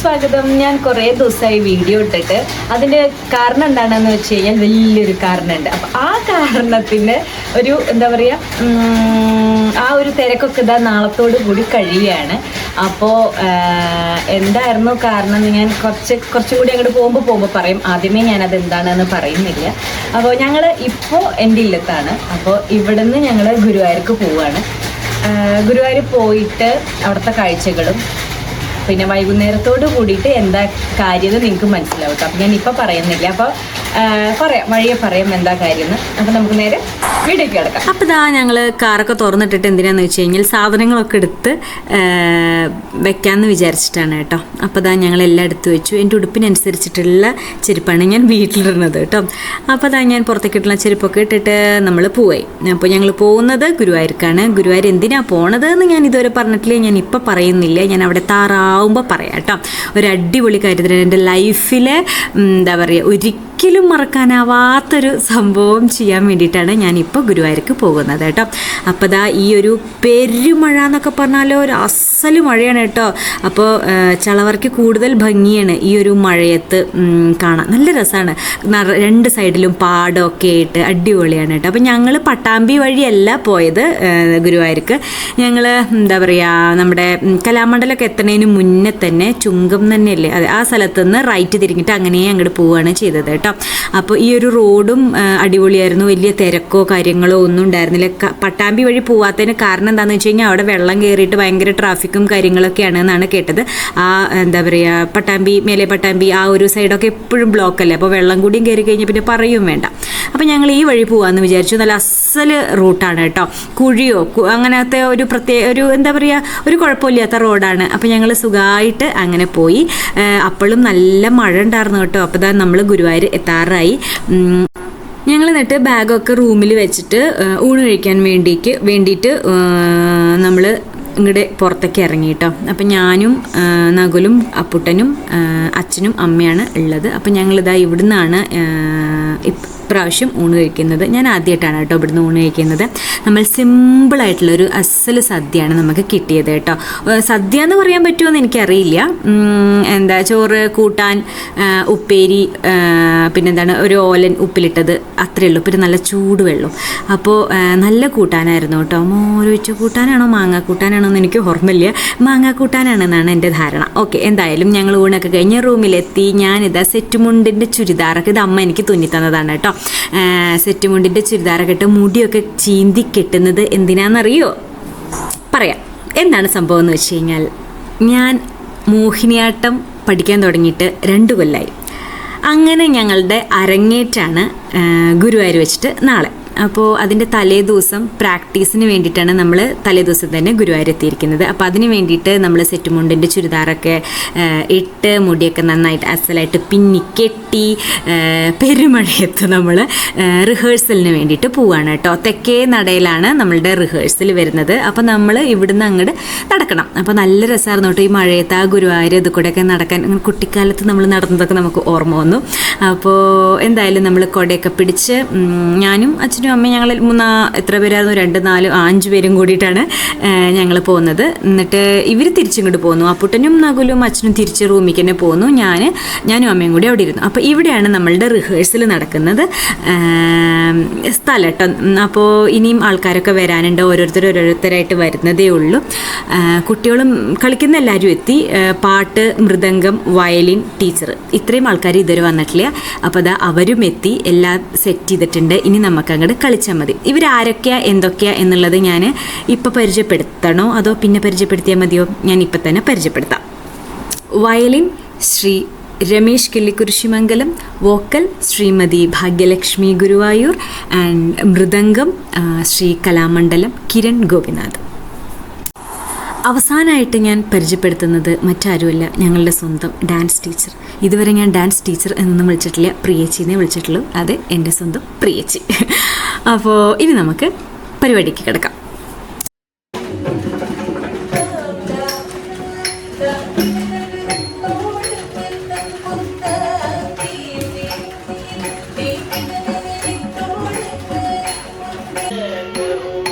സ്വാഗതം. ഞാൻ കുറേ ദിവസമായി വീഡിയോ ഇട്ടിട്ട്. അതിന്റെ കാരണം എന്താണെന്ന് വെച്ച് കഴിഞ്ഞാൽ വലിയൊരു കാരണമുണ്ട്. അപ്പം ആ കാരണത്തിന് ഒരു എന്താ പറയുക ആ ഒരു തിരക്കൊക്കെ ഇതാ നാളത്തോട് കൂടി കഴിയുകയാണ്. അപ്പോൾ എന്തായിരുന്നു കാരണം ഞാൻ കുറച്ച് കുറച്ചും കൂടി അങ്ങോട്ട് പോകുമ്പോൾ പോകുമ്പോൾ പറയും. ആദ്യമേ ഞാനത് എന്താണെന്ന് പറയുന്നില്ല. അപ്പോൾ ഞങ്ങൾ ഇപ്പോൾ എന്റെ ഇല്ലത്താണ്. അപ്പോൾ ഇവിടുന്ന് ഞങ്ങൾ ഗുരുവായൂർക്ക് പോവുകയാണ് ഗുരുവായൂർ പോയിട്ട് അവിടുത്തെ കാഴ്ചകളും പിന്നെ വൈകുന്നേരത്തോട് കൂടിയിട്ട് എന്താ കാര്യം നിങ്ങൾക്ക് മനസ്സിലാവും കേട്ടോ അപ്പം ഞാൻ ഇപ്പം പറയുന്നില്ല? അപ്പോൾ പറയാം വഴിയെ പറയാം എന്താ കാര്യം അപ്പം നമുക്ക് നേരെ വീഡിയോക്ക് ഇതാ ഞങ്ങൾ കാറൊക്കെ തുറന്നിട്ടിട്ട് എന്തിനാന്ന് വെച്ച് കഴിഞ്ഞാൽ സാധനങ്ങളൊക്കെ എടുത്ത് വെക്കാന്ന് വിചാരിച്ചിട്ടാണ് കേട്ടോ. അപ്പോൾ ഇതാ ഞങ്ങൾ എല്ലാം എടുത്ത് വെച്ചു. എന്റെ ഉടുപ്പിനനുസരിച്ചിട്ടുള്ള ചെരുപ്പാണ് ഞാൻ വീട്ടിലിടുന്നത് കേട്ടോ. അപ്പൊ ഇതാ ഞാൻ പുറത്തേക്കിട്ടുള്ള ചെരുപ്പൊക്കെ ഇട്ടിട്ട് നമ്മൾ പോയി അപ്പൊ ഞങ്ങൾ പോകുന്നത് ഗുരുവായൂർക്കാണ്. ഗുരുവായൂർ എന്തിനാ പോണത് എന്ന് ഞാൻ ഇതുവരെ പറഞ്ഞിട്ടില്ല. ഞാൻ ഇപ്പോൾ പറയുന്നില്ല. ഞാൻ അവിടെ താറാവുമ്പോൾ പറയാം കേട്ടോ. ഒരു അടിപൊളി കാര്യത്തിന് എന്റെ ലൈഫിലെ എന്താ പറയുക ഒരിക്കലും മറക്കാനാവാത്തൊരു സംഭവം ചെയ്യാൻ വേണ്ടിയിട്ടാണ് ഞാനിപ്പോൾ ഗുരുവായൂർക്ക് പോകുന്നത് കേട്ടോ. അപ്പോൾ ദാ ഈ ഒരു പെരുമഴ എന്നൊക്കെ പറഞ്ഞാലോ ഒരു അസൽ മഴയാണ് കേട്ടോ. അപ്പോൾ ചളവർക്ക് കൂടുതൽ ഭംഗിയാണ് ഈ ഒരു മഴയത്ത് കാണാൻ. നല്ല രസമാണ് രണ്ട് സൈഡിലും പാടമൊക്കെ ആയിട്ട് അടിപൊളിയാണ് കേട്ടോ. അപ്പോൾ ഞങ്ങൾ പട്ടാമ്പി വഴിയല്ല പോയത് ഗുരുവായൂർക്ക്. ഞങ്ങൾ എന്താ പറയുക നമ്മുടെ കലാമണ്ഡലമൊക്കെ എത്തുന്നതിന് മുന്നേ തന്നെ ചുങ്കം തന്നെയല്ലേ അതെ ആ സ്ഥലത്തുനിന്ന് റൈറ്റ് തിരിഞ്ഞിട്ട് അങ്ങനെ അങ്ങോട്ട് പോവുകയാണ് ചെയ്തത് കേട്ടോ. അപ്പോൾ ഈ ഒരു റോഡും അടിപൊളിയായിരുന്നു. വലിയ തിരക്കോ കാര്യങ്ങളോ ഒന്നും ഉണ്ടായിരുന്നില്ല. പട്ടാമ്പി വഴി പോവാത്തതിന് കാരണം എന്താണെന്ന് വെച്ച് കഴിഞ്ഞാൽ അവിടെ വെള്ളം കയറിയിട്ട് ഭയങ്കര ട്രാഫിക്കും കാര്യങ്ങളൊക്കെയാണ് എന്നാണ് കേട്ടത്. ആ എന്താ പറയുക പട്ടാമ്പി മേലെ പട്ടാമ്പി ആ ഒരു സൈഡൊക്കെ എപ്പോഴും ബ്ലോക്കല്ലേ അപ്പോൾ വെള്ളം കൂടിയും കയറി കഴിഞ്ഞാൽ പിന്നെ പറയും വേണ്ട. അപ്പോൾ ഞങ്ങൾ ഈ വഴി പോകാമെന്ന് വിചാരിച്ചു. നല്ല അസൽ റൂട്ടാണ് കേട്ടോ. കുഴിയോ അങ്ങനത്തെ ഒരു പ്രത്യേക ഒരു എന്താ പറയുക ഒരു കുഴപ്പമില്ലാത്ത റോഡാണ്. അപ്പോൾ ഞങ്ങൾ സുഖമായിട്ട് അങ്ങനെ പോയി. അപ്പോഴും നല്ല മഴ ഉണ്ടായിരുന്നു കേട്ടോ. അപ്പോൾ ഇതാ നമ്മൾ ഗുരുവായൂർ എത്താറായി. ഞങ്ങൾ എന്നിട്ട് ബാഗൊക്കെ റൂമിൽ വെച്ചിട്ട് ഊണ് കഴിക്കാൻ വേണ്ടിക്ക് വേണ്ടിയിട്ട് നമ്മൾ ഇങ്ങോട്ട് പുറത്തേക്ക് ഇറങ്ങി കേട്ടോ. അപ്പം ഞാനും നകുലും അപ്പുട്ടനും അച്ഛനും അമ്മയാണ് ഉള്ളത്. അപ്പം ഞങ്ങളിതാ ഇവിടുന്നാണ് ഇപ്രാവശ്യം ഊണ് കഴിക്കുന്നത്. ഞാൻ ആദ്യമായിട്ടാണ് കേട്ടോ ഇവിടുന്ന് ഊണ് കഴിക്കുന്നത്. നമ്മൾ സിമ്പിളായിട്ടുള്ളൊരു അസൽ സദ്യയാണ് നമുക്ക് കിട്ടിയത് കേട്ടോ. സദ്യ എന്ന് പറയാൻ പറ്റുമോ എന്ന് എനിക്കറിയില്ല. എന്താ ചോറ് കൂട്ടാൻ ഉപ്പേരി പിന്നെന്താണ് ഒരു ഓലൻ ഉപ്പിലിട്ടത്. അത്രയേ ഉള്ളൂ. പിന്നെ നല്ല ചൂടുവെള്ളം അപ്പോൾ നല്ല കൂട്ടാനായിരുന്നു കേട്ടോ. മോരൊഴിച്ച കൂട്ടാനാണോ മാങ്ങ കൂട്ടാനാണോ എന്ന് എനിക്ക് ഓർമ്മയില്ല. മാങ്ങ കൂട്ടാനാണെന്നാണ് എന്റെ ധാരണ. ഓക്കെ എന്തായാലും ഞങ്ങൾ ഊണൊക്കെ കഴിഞ്ഞ് റൂമിലെത്തി. ഞാനിതാ സെറ്റ് മുണ്ടിന്റെ ചുരിദാറൊക്കെ ഇത് അമ്മ എനിക്ക് തുന്നി തന്നതാണ് കേട്ടോ. സെറ്റ് മുണ്ടിന്റെ ചുരിദാറൊക്കെ മുടിയൊക്കെ ചീന്തി കെട്ടുന്നത് എന്തിനാണെന്നറിയോ പറയാം. എന്താണ് സംഭവം എന്ന് വെച്ച് കഴിഞ്ഞാൽ ഞാൻ മോഹിനിയാട്ടം പഠിക്കാൻ തുടങ്ങിയിട്ട് രണ്ട് കൊല്ലായി. അങ്ങനെ ഞങ്ങളുടെ അരങ്ങേറ്റാണ് ഗുരുവായൂർ വെച്ചിട്ട് നാളെ. അപ്പോൾ അതിന്റെ തലേ ദിവസം പ്രാക്ടീസിന് വേണ്ടിയിട്ടാണ് നമ്മൾ തലേ ദിവസം തന്നെ ഗുരുവായൂർ എത്തിയിരിക്കുന്നത്. അപ്പോൾ അതിന് വേണ്ടിയിട്ട് നമ്മൾ സെറ്റ് മുണ്ടിന്റെ ചുരിദാറൊക്കെ ഇട്ട് മുടിയൊക്കെ നന്നായിട്ട് അസലായിട്ട് പിന്നി കെട്ടി ആ, പെരുമഴയത്ത് നമ്മൾ റിഹേഴ്സലിന് വേണ്ടിയിട്ട് പോവുകയാണ് കേട്ടോ. തെക്കേ നടയിലാണ് നമ്മളുടെ റിഹേഴ്സൽ വരുന്നത്. അപ്പോൾ നമ്മൾ ഇവിടുന്ന് അങ്ങോട്ട് നടക്കണം. അപ്പോൾ നല്ല രസമായിരുന്നു കേട്ടോ ഈ മഴയത്ത് ആ ഗുരുവായൂർ ഇത് കൂടെയൊക്കെ നടക്കാൻ. കുട്ടിക്കാലത്ത് നമ്മൾ നടന്നതൊക്കെ നമുക്ക് ഓർമ്മ വന്നു. അപ്പോൾ എന്തായാലും നമ്മൾ കൊടയൊക്കെ പിടിച്ച് ഞാനും അച്ഛനും അമ്മയും ഞങ്ങൾ മൂന്നാ എത്ര പേരായിരുന്നു? രണ്ട് നാല് അഞ്ച് പേരും കൂടിയിട്ടാണ് ഞങ്ങൾ പോകുന്നത്. എന്നിട്ട് ഇവർ തിരിച്ചിങ്ങോട്ട് പോന്നു അപ്പുട്ടനും നകുലും അച്ഛനും തിരിച്ച് റൂമിക്ക് തന്നെ പോന്നു ഞാൻ ഞാനും അമ്മയും കൂടി അവിടെ ഇരുന്നു. അപ്പോൾ ഇവിടെയാണ് നമ്മളുടെ റിഹേഴ്സൽ നടക്കുന്നത്. സ്ഥലം കേട്ടോ അപ്പോൾ ഇനിയും ആൾക്കാരൊക്കെ വരാനുണ്ട്. ഓരോരുത്തർ ഓരോരുത്തരായിട്ട് വരുന്നതേ ഉള്ളൂ. കുട്ടികളും കളിക്കുന്ന എല്ലാവരും എത്തി. പാട്ട് മൃദംഗം വയലിൻ ടീച്ചർ. ഇത്രയും ആൾക്കാർ ഇതുവരെ വന്നിട്ടില്ല. അപ്പോൾ അതാ അവരും എത്തി. എല്ലാം സെറ്റ് ചെയ്തിട്ടുണ്ട്. ഇനി നമുക്ക് അങ്ങോട്ട് കളിച്ചാൽ മതി. ഇവരാരൊക്കെയാ? എന്തൊക്കെയാ? എന്നുള്ളത് ഞാൻ ഇപ്പോൾ പരിചയപ്പെടുത്തണോ? അതോ പിന്നെ പരിചയപ്പെടുത്തിയാൽ മതിയോ? ഞാൻ ഇപ്പം തന്നെ പരിചയപ്പെടുത്താം. Violin Shri Ramesh Killikkurissimangalam vocal Shrimati Bhagyalakshmi Guruvayur and mridangam Shri Kalamandalam Kiran Gopinath. അവസാനമായിട്ട് ഞാൻ പരിചയപ്പെടുത്തുന്നത് മറ്റാരുമല്ല ഞങ്ങളുടെ സ്വന്തം ഡാൻസ് ടീച്ചർ. ഇതുവരെ ഞാൻ ഡാൻസ് ടീച്ചർ എന്നൊന്നും വിളിച്ചിട്ടില്ല പ്രിയച്ചിനെ വിളിച്ചിട്ടുള്ളൂ. അതെ എന്റെ സ്വന്തം പ്രിയച്ചി. അപ്പോൾ ഇനി നമുക്ക് പരിപാടിക്ക് കിടക്കാം. ചെയ്യുവാൻ എന്ത്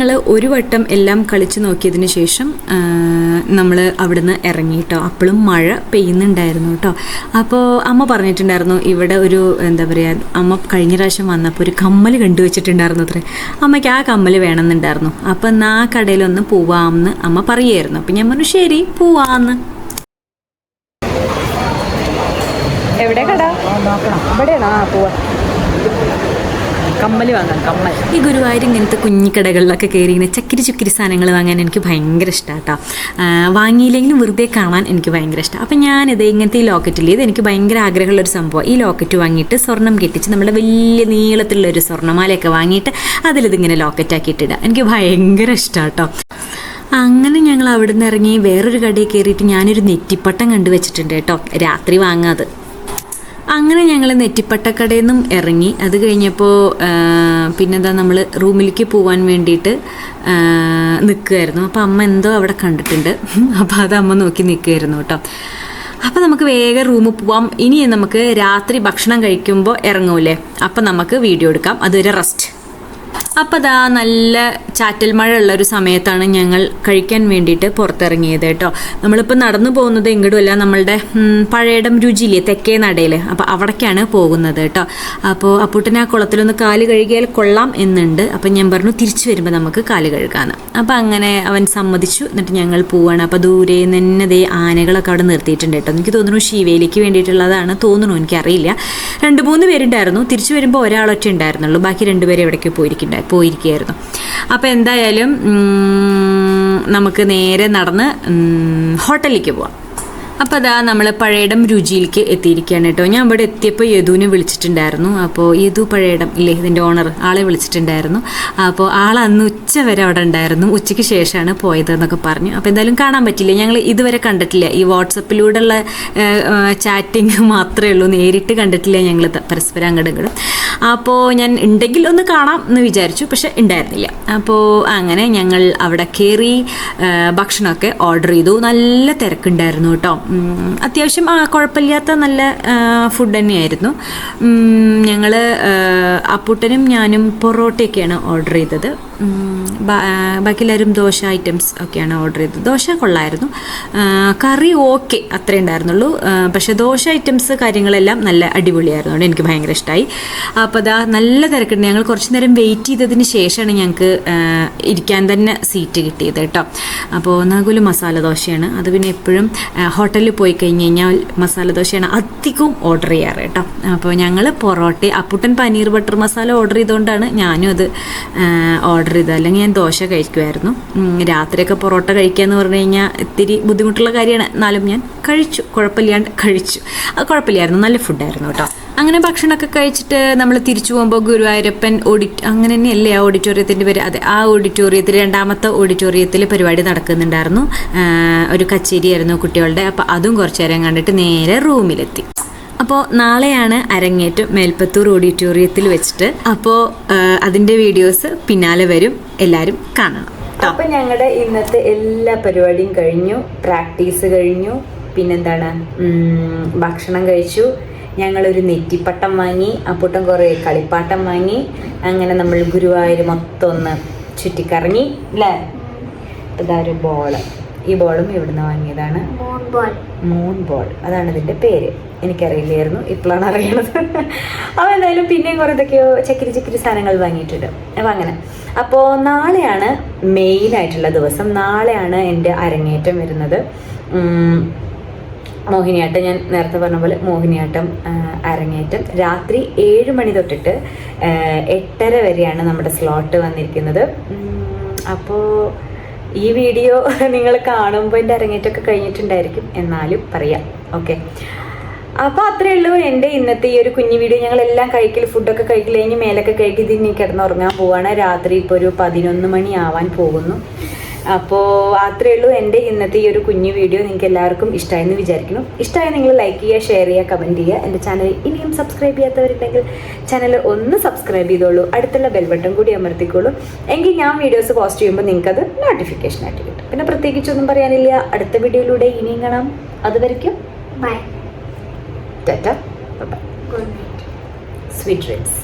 ഞങ്ങൾ ഒരു വട്ടം എല്ലാം കളിച്ച് നോക്കിയതിന് ശേഷം നമ്മൾ അവിടുന്ന് ഇറങ്ങി കേട്ടോ അപ്പോഴും മഴ പെയ്യുന്നുണ്ടായിരുന്നു കേട്ടോ അപ്പോൾ അമ്മ പറഞ്ഞിട്ടുണ്ടായിരുന്നു ഇവിടെ ഒരു എന്താ പറയുക അമ്മ കഴിഞ്ഞ പ്രാവശ്യം വന്നപ്പോൾ ഒരു കമ്മൽ കണ്ടുവച്ചിട്ടുണ്ടായിരുന്നു അത്രേ. അമ്മയ്ക്ക് ആ കമ്മൽ വേണമെന്നുണ്ടായിരുന്നു. അപ്പോൾ എന്നാൽ ആ കടയിലൊന്ന് പോവാമെന്ന് അമ്മ പറയുമായിരുന്നു അപ്പം ഞാൻ പറഞ്ഞു ശരി പോവാന്ന്. എവിടെ കട? ഇവിടെയാണോ? ആ പോവാ. കമ്മൽ വാങ്ങാൻ കമ്മൽ ഈ ഗുരുവായൂർ ഇങ്ങനത്തെ കുഞ്ഞിക്കടകളിലൊക്കെ കയറി ഇങ്ങനെ ചക്കിരി ചുക്കിരി സാധനങ്ങൾ വാങ്ങാൻ എനിക്ക് ഭയങ്കര ഇഷ്ടമാണ് വാങ്ങിയില്ലെങ്കിലും വെറുതെ കാണാൻ എനിക്ക് ഭയങ്കര ഇഷ്ടം. അപ്പം ഞാനിത് ഇങ്ങനത്തെ ഈ ലോക്കറ്റിൽ ഇത് എനിക്ക് ഭയങ്കര ആഗ്രഹമുള്ള ഒരു സംഭവം. ഈ ലോക്കറ്റ് വാങ്ങിയിട്ട് സ്വർണം കെട്ടിച്ച് നമ്മുടെ വലിയ നീളത്തിലുള്ള ഒരു സ്വർണമാലയൊക്കെ വാങ്ങിയിട്ട് അതിലിതിങ്ങനെ ലോക്കറ്റാക്കിയിട്ടിടുക എനിക്ക് ഭയങ്കര ഇഷ്ടമാണ് അങ്ങനെ ഞങ്ങൾ അവിടെ നിന്ന് ഇറങ്ങി വേറൊരു കടയിൽ കയറിയിട്ട് ഞാനൊരു നെറ്റിപ്പട്ടം കണ്ടുവച്ചിട്ടുണ്ട് കേട്ടോ. രാത്രി വാങ്ങാത്. അങ്ങനെ ഞങ്ങൾ നെറ്റിപ്പട്ടക്കടയിൽ നിന്നും ഇറങ്ങി. അത് കഴിഞ്ഞപ്പോൾ പിന്നെന്താ നമ്മൾ റൂമിലേക്ക് പോകാൻ വേണ്ടിയിട്ട് നിൽക്കുമായിരുന്നു അപ്പോൾ അമ്മ എന്തോ അവിടെ കണ്ടിട്ടുണ്ട്. അപ്പോൾ അത് അമ്മ നോക്കി നിൽക്കുമായിരുന്നു കേട്ടോ. അപ്പോൾ നമുക്ക് വേഗം റൂമിൽ പോവാം. ഇനി നമുക്ക് രാത്രി ഭക്ഷണം കഴിക്കുമ്പോൾ ഇറങ്ങൂലേ? അപ്പോൾ നമുക്ക് വീഡിയോ എടുക്കാം. അതുവരെ റെസ്റ്റ്. അപ്പോൾ അതാ നല്ല ചാറ്റൽ മഴ ഉള്ള ഒരു സമയത്താണ് ഞങ്ങൾ കഴിക്കാൻ വേണ്ടിയിട്ട് പുറത്തിറങ്ങിയത് കേട്ടോ. നമ്മളിപ്പോൾ നടന്നു പോകുന്നത് എങ്ങോട്ടുമല്ല നമ്മളുടെ പഴയടം രുചിയില്ലേ തെക്കേ നടയിൽ അപ്പോൾ അവിടേക്കാണ് പോകുന്നത് കേട്ടോ. അപ്പോൾ അപ്പൂട്ടൻ ആ കുളത്തിലൊന്ന് കാൽ കഴുകിയാൽ കൊള്ളാം എന്നുണ്ട്. അപ്പം ഞാൻ പറഞ്ഞു തിരിച്ചു വരുമ്പോൾ നമുക്ക് കാൽ കഴുകാമെന്ന് അപ്പോൾ അങ്ങനെ അവൻ സമ്മതിച്ചു എന്നിട്ട് ഞങ്ങൾ പോവാണ്. അപ്പോൾ ദൂരെ നിന്ന് ദേ ആനകളൊക്കെ അവിടെ നിർത്തിയിട്ടുണ്ട് കേട്ടോ. എനിക്ക് തോന്നുന്നു ശിവയിലേക്ക് വേണ്ടിയിട്ടുള്ളതാണ് തോന്നുന്നു എനിക്കറിയില്ല. രണ്ട് മൂന്ന് പേരുണ്ടായിരുന്നു. തിരിച്ചു വരുമ്പോൾ ഒരാളൊറ്റ ഉണ്ടായിരുന്നുള്ളൂ. ബാക്കി രണ്ടുപേരും എവിടേക്ക് പോയിരിക്കണ്ട പോയിരിക്കുകയായിരുന്നു. അപ്പോൾ എന്തായാലും നമുക്ക് നേരെ നടന്ന് ഹോട്ടലിലേക്ക് പോവാം. അപ്പോൾ അതാ നമ്മൾ പഴയടം രുചിയിലേക്ക് എത്തിയിരിക്കുകയാണ് കേട്ടോ. ഞാൻ ഇവിടെ എത്തിയപ്പോൾ യദുവിനെ വിളിച്ചിട്ടുണ്ടായിരുന്നു. അപ്പോൾ യദു പഴയടം ഇല്ലേ ഇതിന്റെ ഓണർ ആളെ വിളിച്ചിട്ടുണ്ടായിരുന്നു. അപ്പോൾ ആൾ അന്ന് ഉച്ച വരെ അവിടെ ഉണ്ടായിരുന്നു. ഉച്ചയ്ക്ക് ശേഷമാണ് പോയത് എന്നൊക്കെ പറഞ്ഞു. അപ്പോൾ എന്തായാലും കാണാൻ പറ്റില്ല ഞങ്ങൾ ഇതുവരെ കണ്ടിട്ടില്ല. ഈ വാട്സപ്പിലൂടെയുള്ള ചാറ്റിങ് മാത്രമേ ഉള്ളൂ. നേരിട്ട് കണ്ടിട്ടില്ല ഞങ്ങൾ പരസ്പരം അങ്ങോട്ടും അപ്പോൾ ഞാൻ ഉണ്ടെങ്കിൽ ഒന്ന് കാണാം എന്ന് വിചാരിച്ചു. പക്ഷെ ഉണ്ടായിരുന്നില്ല. അപ്പോൾ അങ്ങനെ ഞങ്ങൾ അവിടെ കയറി ഭക്ഷണമൊക്കെ ഓർഡർ ചെയ്തു. നല്ല തിരക്കുണ്ടായിരുന്നു കേട്ടോ. അത്യാവശ്യം ആ കുഴപ്പമില്ലാത്ത നല്ല ഫുഡ് തന്നെയായിരുന്നു. ഞങ്ങൾ അപ്പൂട്ടനും ഞാനും പൊറോട്ടയൊക്കെയാണ് ഓർഡർ ചെയ്തത്. ബാക്കി എല്ലാവരും ദോശ ഐറ്റംസ് ഒക്കെയാണ് ഓർഡർ ചെയ്തത്. ദോശ കൊള്ളായിരുന്നു. കറി ഓക്കെ അത്രേ ഉണ്ടായിരുന്നുള്ളൂ. പക്ഷേ ദോശ ഐറ്റംസ് കാര്യങ്ങളെല്ലാം നല്ല അടിപൊളിയായിരുന്നു. അതുകൊണ്ട് എനിക്ക് ഭയങ്കര ഇഷ്ടമായി അപ്പോൾ അതാ നല്ല തിരക്കുണ്ട്. ഞങ്ങൾ കുറച്ച് നേരം വെയിറ്റ് ചെയ്തതിന് ശേഷമാണ് ഞങ്ങൾക്ക് ഇരിക്കാൻ തന്നെ സീറ്റ് കിട്ടിയത് കേട്ടോ. അപ്പോൾ നകുൽ മസാല ദോശയാണ്. അത് പിന്നെ എപ്പോഴും ഹോട്ടലിൽ പോയി കഴിഞ്ഞ് കഴിഞ്ഞാൽ മസാല ദോശയാണ് അധികവും ഓർഡർ ചെയ്യാറ് കേട്ടോ. അപ്പോൾ ഞങ്ങൾ പൊറോട്ട അപ്പുട്ടൻ പനീർ ബട്ടർ മസാല ഓർഡർ ചെയ്തുകൊണ്ടാണ് ഞാനും അത് ഓർഡർ ചെയ്തത്. അല്ലെങ്കിൽ ഞാൻ ദോശ കഴിക്കുമായിരുന്നു രാത്രിയൊക്കെ പൊറോട്ട കഴിക്കുക എന്ന് പറഞ്ഞു കഴിഞ്ഞാൽ ഇത്തിരി ബുദ്ധിമുട്ടുള്ള കാര്യമാണ്. എന്നാലും ഞാൻ കഴിച്ചു. കുഴപ്പമില്ലാണ്ട് കഴിച്ചു. അത് കുഴപ്പമില്ലായിരുന്നു. നല്ല ഫുഡായിരുന്നു കേട്ടോ. അങ്ങനെ ഭക്ഷണമൊക്കെ കഴിച്ചിട്ട് നമ്മൾ തിരിച്ചു പോകുമ്പോൾ ഗുരുവായൂരപ്പൻ ഓഡിറ്റ് അങ്ങനെ തന്നെയല്ലേ ആ ഓഡിറ്റോറിയത്തിന്റെ പേര്? അതെ ആ ഓഡിറ്റോറിയത്തിൽ രണ്ടാമത്തെ ഓഡിറ്റോറിയത്തിൽ പരിപാടി നടക്കുന്നുണ്ടായിരുന്നു. ഒരു കച്ചേരിയായിരുന്നു കുട്ടികളുടെ. അപ്പോൾ അതും കുറച്ചു നേരം കണ്ടിട്ട് നേരെ റൂമിലെത്തി അപ്പോൾ നാളെയാണ് അരങ്ങേറ്റം മേൽപ്പത്തൂർ ഓഡിറ്റോറിയത്തിൽ വെച്ചിട്ട്. അപ്പോൾ അതിന്റെ വീഡിയോസ് പിന്നാലെ വരും. എല്ലാവരും കാണണം. അപ്പൊ ഞങ്ങളുടെ ഇന്നത്തെ എല്ലാ പരിപാടിയും കഴിഞ്ഞു. പ്രാക്ടീസ് കഴിഞ്ഞു. പിന്നെന്താണ്? ഭക്ഷണം കഴിച്ചു. ഞങ്ങളൊരു നെറ്റിപ്പട്ടം വാങ്ങി. അപ്പൂട്ടം കുറേ കളിപ്പാട്ടം വാങ്ങി. അങ്ങനെ നമ്മൾ ഗുരുവായൂർ മൊത്തം ഒന്ന് ചുറ്റിക്കറങ്ങി. അല്ലേ ഇതാ ഒരു ബോൾ. ഈ ബോളും ഇവിടുന്ന് വാങ്ങിയതാണ്? മൂൺ ബോൾ അതാണ് ഇതിന്റെ പേര്. എനിക്കറിയില്ലായിരുന്നു. ഇപ്പോഴാണ് അറിയണത്. അവ എന്തായാലും പിന്നെയും കുറേ എന്തൊക്കെയോ ചക്കിരി ചക്കിരി സാധനങ്ങൾ വാങ്ങിയിട്ടുണ്ട്. അപ്പോൾ അങ്ങനെ. അപ്പോ നാളെയാണ് മെയിൻ ആയിട്ടുള്ള ദിവസം. നാളെയാണ് എന്റെ അരങ്ങേറ്റം വരുന്നത്. മോഹിനിയാട്ടം. ഞാൻ നേരത്തെ പറഞ്ഞ പോലെ മോഹിനിയാട്ടം അരങ്ങേറ്റം. രാത്രി ഏഴ് മണി തൊട്ടിട്ട് എട്ടര വരെയാണ് നമ്മുടെ സ്ലോട്ട് വന്നിരിക്കുന്നത്. അപ്പോൾ ഈ വീഡിയോ നിങ്ങൾ കാണുമ്പോൾ എന്റെ അരങ്ങേറ്റമൊക്കെ കഴിഞ്ഞിട്ടുണ്ടായിരിക്കും. എന്നാലും പറയാം. ഓക്കെ അപ്പോൾ അത്രയേ ഉള്ളൂ എന്റെ ഇന്നത്തെ ഈ ഒരു കുഞ്ഞു വീഡിയോ. ഞങ്ങളെല്ലാം കഴിക്കൽ ഫുഡൊക്കെ കഴിക്കൽ കഴിഞ്ഞ് മേലൊക്കെ കഴിക്കി ഇതിന് കിടന്നുറങ്ങാൻ പോവുകയാണ് രാത്രി ഇപ്പോൾ ഒരു പതിനൊന്ന് മണി ആവാൻ പോകുന്നു. അപ്പോൾ അത്രയേ ഉള്ളൂ എന്റെ ഇന്നത്തെ ഈ ഒരു കുഞ്ഞു വീഡിയോ നിങ്ങൾക്ക് എല്ലാവർക്കും ഇഷ്ടമായെന്ന് വിചാരിക്കുന്നു. ഇഷ്ടമായി നിങ്ങൾ ലൈക്ക് ചെയ്യുക ഷെയർ ചെയ്യുക കമന്റ് ചെയ്യുക. എന്റെ ചാനൽ ഇനിയും സബ്സ്ക്രൈബ് ചെയ്യാത്തവരുണ്ടെങ്കിൽ ചാനൽ ഒന്ന് സബ്സ്ക്രൈബ് ചെയ്തോളൂ. അടുത്തുള്ള ബെൽ ബട്ടൺ കൂടി അമർത്തിക്കോളൂ. എങ്കിൽ ഞാൻ വീഡിയോസ് പോസ്റ്റ് ചെയ്യുമ്പോൾ നിങ്ങൾക്കത് നോട്ടിഫിക്കേഷൻ ആയിട്ട് കിട്ടും. പിന്നെ പ്രത്യേകിച്ചൊന്നും പറയാനില്ല. അടുത്ത വീഡിയോയിലൂടെ ഇനിയും കാണാം. അതുവരയ്ക്കും bye Tata. Good night sweet dreams